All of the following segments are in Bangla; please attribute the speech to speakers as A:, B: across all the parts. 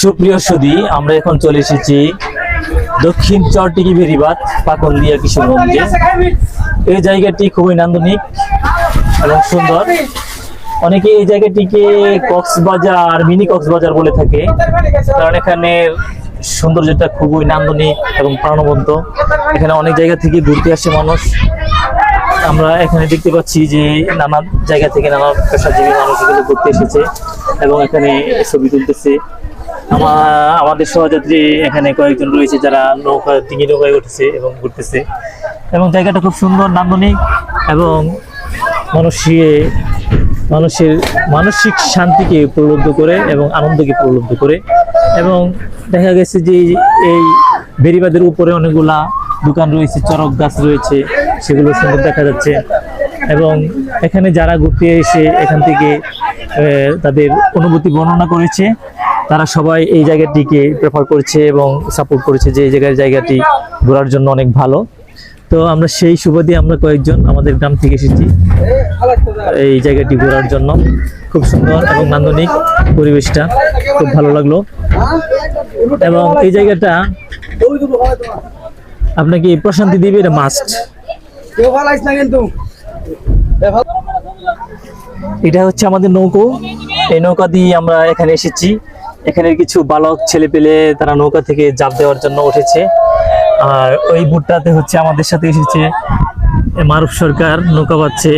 A: সুপ্রিয় সুদী, আমরা এখন চলে এসেছি দক্ষিণ চরটিকি বেরিবাদ পাকন্দিয়া কিশোরগঞ্জে এই জায়গাটি খুবই নান্দনিক এবং সুন্দর। অনেকে এই জায়গাটিকে কক্সবাজার, মিনি কক্সবাজার বলে থাকে, কারণ এখানে সৌন্দর্যটা খুবই নান্দনিক এবং প্রাণবন্ত। এখানে অনেক জায়গা থেকে ঘুরতে আসে মানুষ। আমরা এখানে দেখতে পাচ্ছি যে নানা জায়গা থেকে নানা পেশাজীবী মানুষ ঘুরতে এসেছে। এবং এখানে ছবি তুলতেছে। আমাদের সহযাত্রী এখানে কয়েকজন রয়েছে যারা নৌকা, ডিঙি নৌকায় উঠেছে এবং ঘুরতেছে। এবং জায়গাটা খুব সুন্দর, নান্দনিক এবং মানুষের মানুষের মানসিক শান্তিকে উপলব্ধ করে এবং আনন্দকে উপলব্ধ করে। এবং দেখা গেছে যে এই বেরিবাদের উপরে অনেকগুলা দোকান রয়েছে, চরক গাছ রয়েছে, সেগুলো সুন্দর দেখা যাচ্ছে। এবং এখানে যারা ঘুরতে এসে এখান থেকে তাদের অনুভূতি বর্ণনা করেছে। তারা সবাই এই জায়গাটিকে প্রেফার করেছে এবং সাপোর্ট করেছে যে এই জায়গার জায়গাটি ঘোরার জন্য অনেক ভালো। তো আমরা সেই সুবাদে আমরা কয়েকজন আমাদের গ্রাম থেকে এসেছি এই জায়গাটি ঘোরার জন্য। খুব সুন্দর এবং নান্দনিক পরিবেশটা খুব ভালো লাগল। এবং এই জায়গাটা আপনাকে প্রশান্তি দিবে, এটা মাস্ট
B: কিন্তু।
A: এটা হচ্ছে আমাদের নৌকো। এই নৌকা দিয়ে আমরা এখানে এসেছি। এখানে কিছু বালক ছেলে পেলে তারা নৌকা থেকে জাপ দেওয়ার জন্য উঠেছে। আর ওই বুটটাতে হচ্ছে আমাদের সাথে এসেছে মারুফ সরকার, নৌকা পাচ্ছে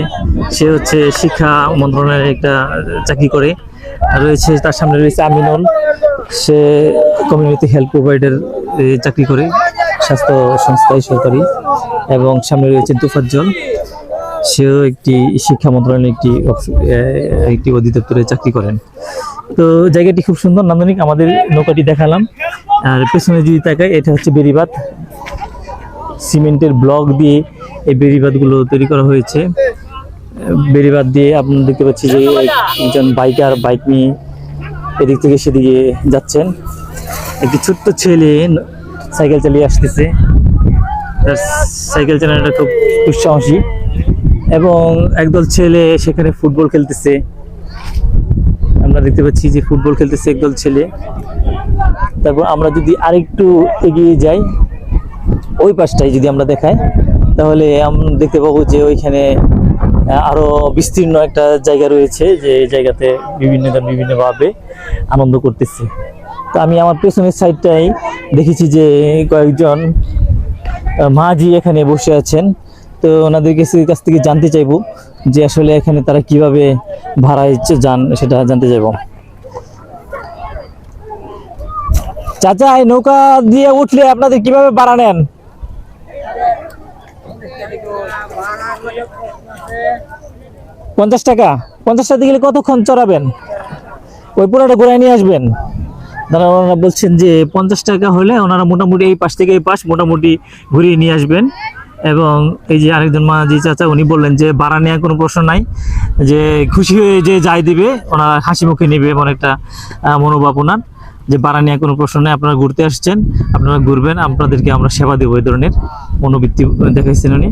A: সে হচ্ছে শিক্ষা মন্ত্রণালয়ের একটা চাকরি করে। রয়েছে, তার সামনে রয়েছে আমিনুল। সে কমিউনিটি হেল্প প্রোভাইডার চাকরি করে, স্বাস্থ্য সংস্থায় সরকারি। এবং সামনে রয়েছে তুফাজ্জল সেও একটি শিক্ষা মন্ত্রণালয়ের একটি একটি অধিদপ্তরে চাকরি করেন। তো জায়গাটি খুব সুন্দর, নান্দনিক, আমাদের নৌকাটি দেখালাম। আর পেছনে যদি তাকাই, এটা হচ্ছে বেরিবাদ সিমেন্টের ব্লক দিয়ে এই বেরিবাদগুলো তৈরি করা হয়েছে। বেরিবাদ দিয়ে আপনারা দেখতে পাচ্ছি যে একজন বাইকার বাইক নিয়ে এদিক থেকে সেদিকে যাচ্ছেন। একটি ছোট্ট ছেলে সাইকেল চালিয়ে আসতেছে। তার সাইকেল চালানোটা খুব দুঃসাহসী এবং একদল ছেলে সেখানে ফুটবল খেলতেছে। আমরা দেখতে পাচ্ছি যে ফুটবল খেলতেছে একদল ছেলে। তারপর আমরা যদি আরেকটু এগিয়ে যাই ওই পাশটাই যদি আমরা দেখাই তাহলে আমরা দেখতে পাবো যে ওইখানে আহ, আরও বিস্তীর্ণ একটা জায়গা রয়েছে যে জায়গাতে বিভিন্ন জন বিভিন্নভাবে আনন্দ করতেছে। তো আমি আমার পেছনের সাইডটাই দেখেছি যে কয়েকজন মাঝি এখানে বসে আছেন। তো ওনাদের কাছে থেকে জানতে চাইব যে আসলে এখানে তারা কীভাবে ভাড়া চে- যান, সেটা জানতে চাইব। চাচা, এই নৌকা দিয়ে উঠলে আপনাদের কীভাবে ভাড়া নেন? পঞ্চাশ টাকা। পঞ্চাশ টাকা গেলে কতক্ষণ চড়াবেন? ওই পুরোটা ঘুরাই নিয়ে আসবেন। দাদা ওনারা বলছেন যে পঞ্চাশ টাকা হলে ওনারা মোটামুটি এই পাশ থেকে এই পাশ মোটামুটি ঘুরিয়ে নিয়ে আসবেন। এবং এই যে আরেকজন মাঝি চাচা, উনি বললেন যে ভাড়া নেওয়ার কোনো প্রশ্ন নাই, যে খুশি হয়ে যে যাই দিবে, ওনারা হাসি মুখে নেবে এমন একটা মনোভাব ওনার। যে ভাড়া নেওয়ার কোনো প্রশ্ন নেই, আপনারা ঘুরতে আসছেন, আপনারা ঘুরবেন, আপনাদেরকে আমরা সেবা দেবো এই ধরনের মনোবৃত্তি দেখাইছেন উনি।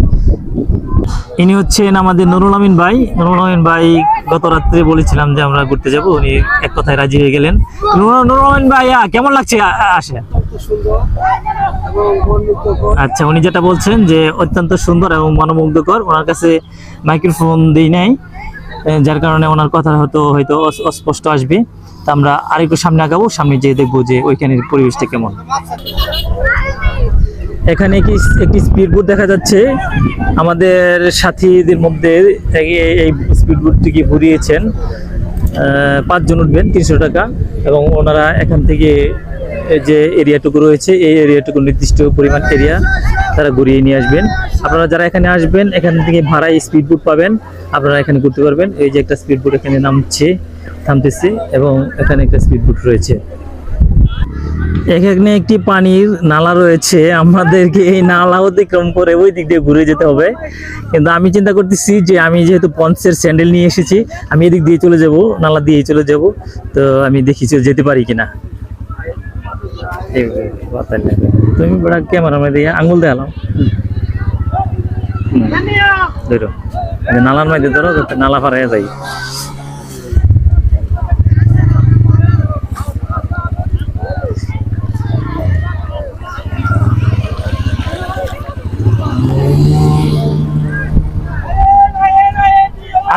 A: ইনি হচ্ছেন আমাদের নুরুল আমিন ভাই। নুরুল আমিন ভাই, গত রাত্রে বলেছিলাম যে আমরা ঘুরতে যাব, উনি এক কথায় রাজি হয়ে গেলেন। নুরুল আমিন ভাই কেমন লাগছে আসে? আচ্ছা উনি যেটা বলছেন যে অত্যন্ত সুন্দর এবং মনোমুগ্ধকর, ওনার কাছে মাইক্রোফোন দিই নাই যার কারণে ওনার কথা হয়তো হয়তো অস- অস্পষ্ট আসবে। তা আমরা আরেকটু সামনে আগাবো, সামনে যেয়ে দেখব যে ওইখানের পরিবেশটা কেমন। এখানে কি একটি স্পিড বোট দেখা যাচ্ছে। আমাদের সাথীদের মধ্যে এই- এই স্পিড বোটটিকে ঘুরিয়েছেন পাঁচজন উঠবেন, তিনশো টাকা, এবং ওনারা এখান থেকে যে এরিয়াটুকু রয়েছে, এই এরিয়াটুকু নির্দিষ্ট পরিমাণ এরিয়া তারা ঘুরিয়ে নিয়ে আসবেন। আপনারা যারা এখানে আসবেন, এখান থেকে ভাড়ায় স্পিড বোট পাবেন, আপনারা এখানে ঘুরতে পারবেন। এই যে একটা স্পিড বোট এখানে নামছে। থামতেছে এবং এখানে একটা স্পিড বোট রয়েছে। এখানে একটি পানির নালা রয়েছে। আমাদেরকে এই নালা অতিক্রম করে ওই দিক দিয়ে ঘুরে যেতে হবে। কিন্তু আমি চিন্তা করতেছি যে আমি যেহেতু পঞ্চের স্যান্ডেল নিয়ে এসেছি, আমি এদিক দিয়ে চলে যাব, নালা দিয়ে চলে যাব। তো আমি দেখি যে যেতে পারি কিনা। তুমি বড় ক্যামেরা মধ্যে আঙুল দেখালাম। নালার মধ্যে ধরো নালা ফারাইয়া যাই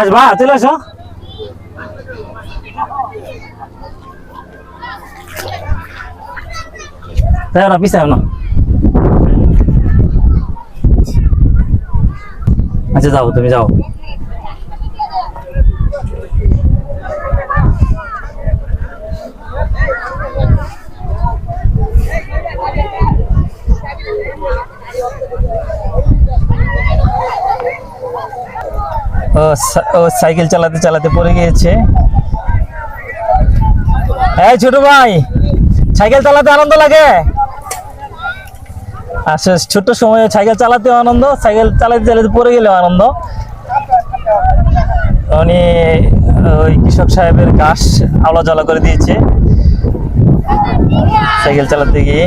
A: আসবা চলে আসো। তাই না পিছায় না আচ্ছা যাও তুমি যাও। সাইকেল চালাতে চালাতে পড়ে গিয়েছে। হ্যাঁ ছোট ভাই, সাইকেল চালাতে আনন্দ লাগে? আচ্ছা ছোট সময়ে সাইকেল চালাতেও আনন্দ, সাইকেল চালাতে চালাতে পড়ে গেলেও আনন্দ। উনি, ওই কৃষক সাহেবের ঘাস আলো জ্বালা করে দিয়েছে। সাইকেল চালাতে গিয়ে।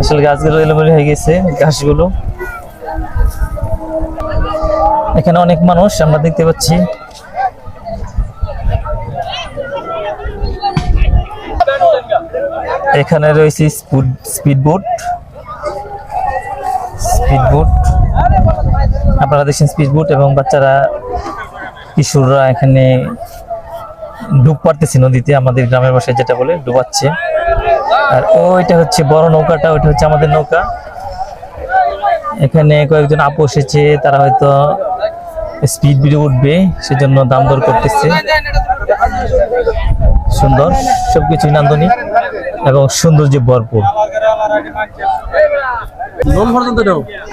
A: আসলে গাছগুলো এলোমেলো হয়ে গেছে, ঘাসগুলো। এখানে অনেক মানুষ, আমরা দেখতে পাচ্ছি। এখানে রয়েছে speed speed boat speed boat আপনারা দেখছেন স্পিড বোট এবং বাচ্চারা, কিশোররা এখানে ডুব পারতেছে নদীতে, আমাদের গ্রামের ভাষায় যেটা বলে, ডুবাচ্ছে। আর ওইটা হচ্ছে বড় নৌকাটা, ওইটা হচ্ছে আমাদের নৌকা। এখানে কয়েকজন আপু এসেছে তারা হয়তো স্পিড ভিডিও উঠবে সেজন্য দাম দর করতেছে। সুন্দর সবকিছু নান্দনিক এবং সৌন্দর্যে ভরপুর।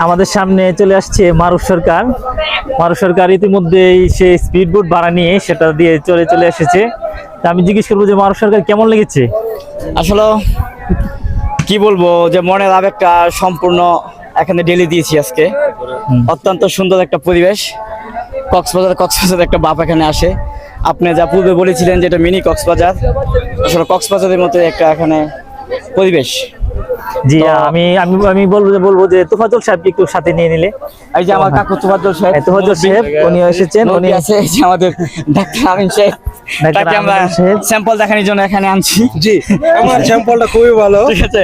A: আমাদের সামনে চলে আসছে মারুফ সরকার। মারুফ সরকার ইতিমধ্যেই সে স্পিড বোট ভাড়া নিয়ে সেটা দিয়ে চলে চলে এসেছে। তা আমি জিজ্ঞেস করব যে মারুফ সরকার কেমন লেগেছে?
C: আসলে কি বলব যে মনের আবেগটা সম্পূর্ণ এখানে ডেলি দিয়েছি আজকে। অত্যন্ত সুন্দর একটা পরিবেশ। কক্সবাজার কক্সবাজার একটা বাপ এখানে আসে। আপনি যা পূর্বে বলেছিলেন যে এটা মিনি কক্সবাজার আসলে কক্সবাজারের মতো একটা এখানে পরিবেশ।
A: জি আমি আমি আমি বলব বলব যে তোফাজল সাহেবকে একটু সাথে নিয়ে নিলে।
C: এই যে আমার কাকু তুফাজ্জল সাহেব
A: হ্যাঁ, তুফাজ্জল সাহেব, উনি এসেছেন, উনি-
C: আছে এই যে আমাদের ডাক্তার আমিন সাহেব। তাকে আমরা স্যাম্পল দেখানোর জন্য এখানে আনছি।
B: জি আমার স্যাম্পলটা খুবই ভালো।
C: ঠিক আছে।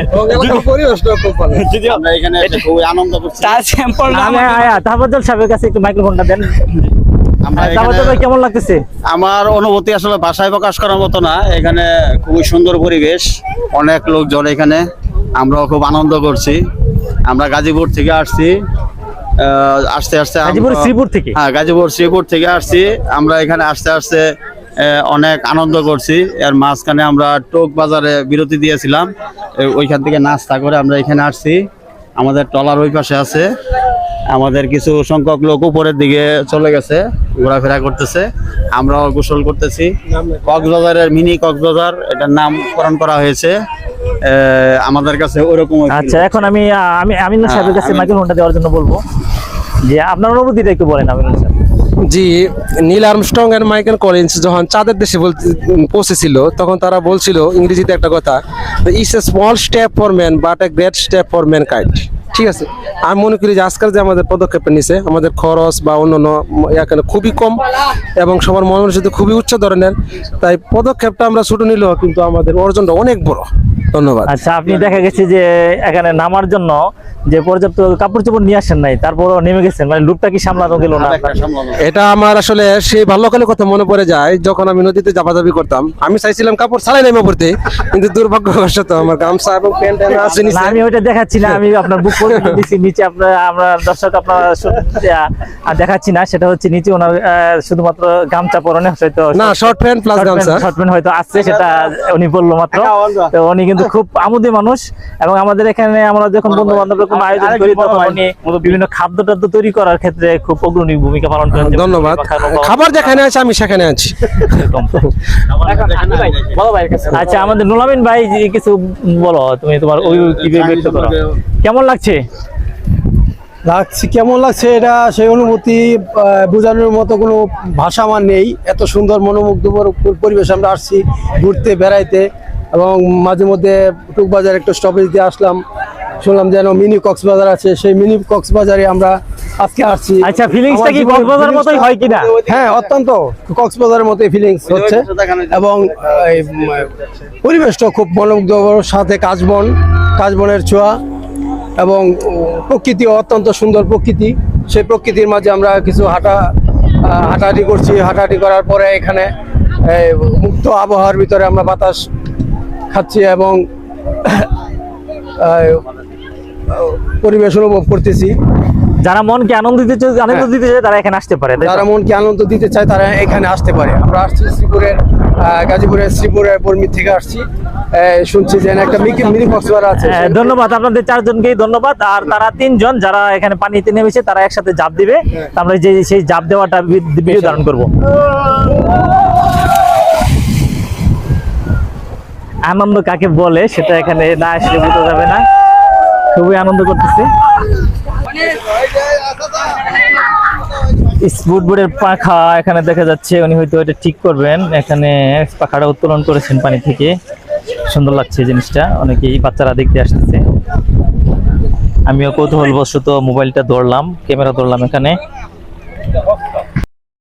B: পরিবেশটা খুব ভালো।
C: যদি আমরা এখানে খুবই আনন্দ করছি। তার স্যাম্পল
A: আমি তাহবাজল সাহেবের কাছে একটু মাইক্রোফোনটা দেন। কেমন লাগতেছে?
D: আমার অনুভূতি আসলে ভাষায় প্রকাশ করার মতো না এখানে খুবই সুন্দর পরিবেশ অনেক লোকজন এখানে। আমরাও খুব আনন্দ করছি। আমরা গাজীপুর থেকে আসছি। আসতে আসতে
A: গাজীপুর শ্রীপুর থেকে?
D: হ্যাঁ গাজীপুর শ্রীপুর থেকে আসছি। আমরা এখানে আসতে আসতে অনেক আনন্দ করছি। এর মাঝখানে আমরা টোক বাজারে বিরতি দিয়েছিলাম। ওইখান থেকে নাস্তা করে আমরা এখানে আসছি। আমাদের টলার ওই পাশে আছে। আমাদের কিছু সংখ্যক লোক উপরের দিকে চলে গেছে ঘোরাফেরা করতেছে। আমরাও গোসল করতেছি। কক্সবাজারের মিনি কক্সবাজার এটার নামকরণ করা হয়েছে। আমাদের কাছে ওরকম
A: আচ্ছা এখন আমি আমি আমিনুল সাহেবের কাছে
D: আমিন।
A: মাইক্রোফোনটা দেওয়ার জন্য বলব যে আপনার অনুভূতিটা একটু বলেন আমিনুল সাহেব
E: ji Neil Armstrong and Michael Collins যখন চাঁদের দেশে পৌঁছেছিল তখন তারা বলছিল ইংরেজিতে একটা কথা it's a small step for man but a great step for mankind ঠিক আছে? আমি মনে করি যে আজকাল যে আমাদের পদক্ষেপ নিছে আমাদের খরচ বা অন্যান্য এখানে খুবই কম এবং সবার মনোযোগ খুবই উচ্চ ধরনের তাই পদক্ষেপটা আমরা ছোট নিলেও কিন্তু আমাদের অর্জনটা অনেক বড়। ধন্যবাদ।
A: আচ্ছা আপনি দেখা গেছে যে এখানে নামার জন্য যে পর্যাপ্ত কাপড় চোপড় নিয়ে আসেন নাই তারপরও নেমে গেছেন। মানে লুকটা কি সামলানো গেল না
E: এটা আমার আসলে সেই বাল্যকালের কথা মনে পড়ে যায় যখন আমি নদীতে জাপাজাপি করতাম। আমি চাইছিলাম কাপড় ছাড়াই নেমে পড়তে কিন্তু দুর্ভাগ্যবশত আমার গামছা এবং প্যান্ট আছে নিচে।
A: আমি ওইটা দেখাচ্ছি না আমি আপনার বুক করে দিচ্ছি নিচে আপনার আমরা দর্শক আপনার আর দেখাচ্ছি না সেটা হচ্ছে নিচে ওনার আহ, শুধুমাত্র গামছা পরনে হয়তো
E: না শর্ট প্যান্ট প্লাস গামছা।
A: শর্ট প্যান্ট হয়তো আসছে সেটা উনি বলল মাত্র। তো উনি কিন্তু খুব আমোদী মানুষ এবং আমাদের এখানে আমরা যখন বন্ধু বান্ধব কোনো আয়োজন করি তখন উনি বিভিন্ন খাদ্য টাদ্য তৈরি করার ক্ষেত্রে খুব অগ্রণী ভূমিকা পালন করেন।
E: ধন্যবাদ। খাবার যেখানে আছে আমি সেখানে আছি।
A: আচ্ছা আমাদের নোলামিন ভাই কিছু বলো তুমি তোমার ওই কীভাবে ব্যক্ত করো? কেমন লাগছে?
B: লাগছে কেমন লাগছে এটা? সেই অনুভূতি বোঝানোর মতো কোনো ভাষা আমার নেই। এত সুন্দর মনোমুগ্ধকর পরিবেশ আমরা আসছি ঘুরতে বেড়াইতে। এবং মাঝে মধ্যে টুকবাজার একটা স্টপেজ দিয়ে আসলাম। শুনলাম যেন মিনি কক্সবাজার আছে। সেই মিনি কক্সবাজারে আমরা আজকে আসছি।
A: আচ্ছা, feelings টা
B: আমার
A: কি
B: জীবনের
A: কক্সবাজারের মতোই হয় কিনা?
B: হ্যাঁ অত্যন্ত। কক্সবাজারের মতোই ফিলিংস হচ্ছে। এবং এই, পরিবেশটা খুব মনোমুগ্ধকর। সাথে কাশবন কাশবনের ছোঁয়া এবং প্রকৃতি অত্যন্ত সুন্দর প্রকৃতি। সেই প্রকৃতির মাঝে আমরা কিছু হাঁটা হাঁটাহাঁটি করছি। হাঁটাহাঁটি করার পরে এখানে মুক্ত আবহাওয়ার ভিতরে আমরা বাতাস খাচ্ছি এবং পরিবেশ অনুভব করতেছি।
A: যারা মনকে আনন্দ দিতে আনন্দ দিতে চায় তারা এখানে আসতে পারে
B: যারা মনকে আনন্দ দিতে চায় তারা এখানে আসতে পারে। আমরা আসছি শ্রীপুরের গাজীপুরের শ্রীপুরের বর্মি থেকে আসছি। শুনছি যে একটা মিনি- কক্সবাজার আছে।
A: হ্যাঁ, ধন্যবাদ আপনাদের চারজনকেই ধন্যবাদ। আর তারা তিনজন যারা এখানে পানিতে নেমেছে তারা একসাথে জাপ দিবে। আমরা যে সেই জাপ দেওয়াটা ভিডিও ধারণ করব। আনন্দ কাকে বলে সেটা এখানে না আসলে বোঝা যাবে না। খুবই আনন্দ করতেছে। স্পুট বোর্ডের পাখা এখানে দেখা যাচ্ছে, উনি হয়তো এটা ঠিক করবেন। এখানে পাখাটা উত্তোলন করেছেন পানি থেকে। সুন্দর লাগছে জিনিসটা, অনেকেই বাচ্চারা দেখতে আসতেছে। আমিও কৌতূহলবশত মোবাইলটা ধরলাম, ক্যামেরা ধরলাম এখানে।